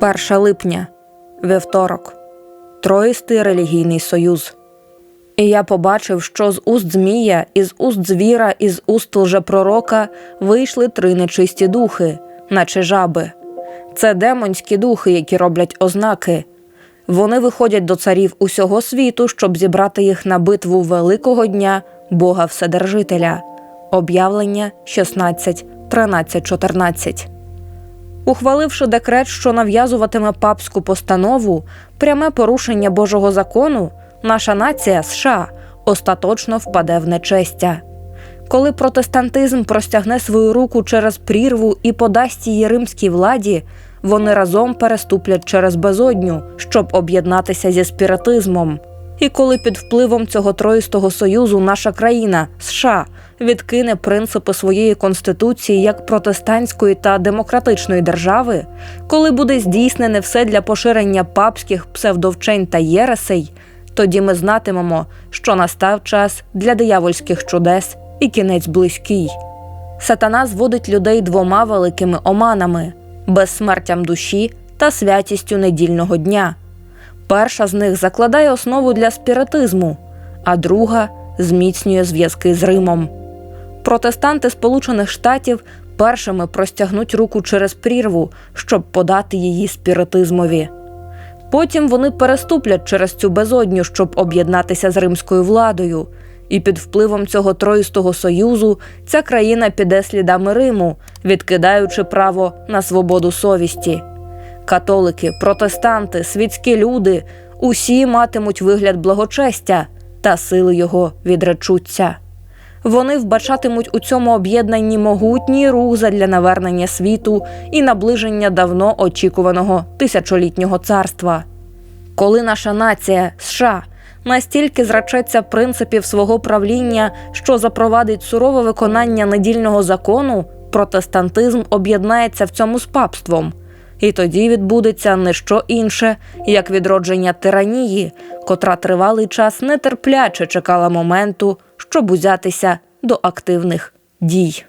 1 липня, вівторок, Троїстий релігійний союз. І я побачив, що з уст Змія, із уст звіра, із уст лжепророка вийшли три нечисті духи, наче жаби. Це демонські духи, які роблять ознаки. Вони виходять до царів усього світу, щоб зібрати їх на битву великого дня Бога Вседержителя. Об'явлення 16, 13, 14. Ухваливши декрет, що нав'язуватиме папську постанову, пряме порушення Божого закону, наша нація США остаточно впаде в нечестя. Коли протестантизм простягне свою руку через прірву і подасть її римській владі, вони разом переступлять через безодню, щоб об'єднатися зі спіритизмом. І коли під впливом цього троїстого союзу наша країна США відкине принципи своєї конституції як протестантської та демократичної держави, коли буде здійснене все для поширення папських псевдовчень та єресей, тоді ми знатимемо, що настав час для диявольських чудес і кінець близький. Сатана зводить людей двома великими оманами безсмертям душі та святістю недільного дня. Перша з них закладає основу для спіритизму, а друга зміцнює зв'язки з Римом. Протестанти Сполучених Штатів першими простягнуть руку через прірву, щоб подати її спіритизмові. Потім вони переступлять через цю безодню, щоб об'єднатися з римською владою. І під впливом цього троїстого союзу ця країна піде слідами Риму, відкидаючи право на свободу совісті. Католики, протестанти, світські люди усі матимуть вигляд благочестя, та сили його відречуться. Вони вбачатимуть у цьому об'єднанні могутній рух задля навернення світу і наближення давно очікуваного тисячолітнього царства. Коли наша нація США настільки зрачеться принципів свого правління, що запровадить сурове виконання недільного закону, протестантизм об'єднається в цьому з папством. І тоді відбудеться не що інше, як відродження тиранії, котра тривалий час нетерпляче чекала моменту, щоб узятися до активних дій.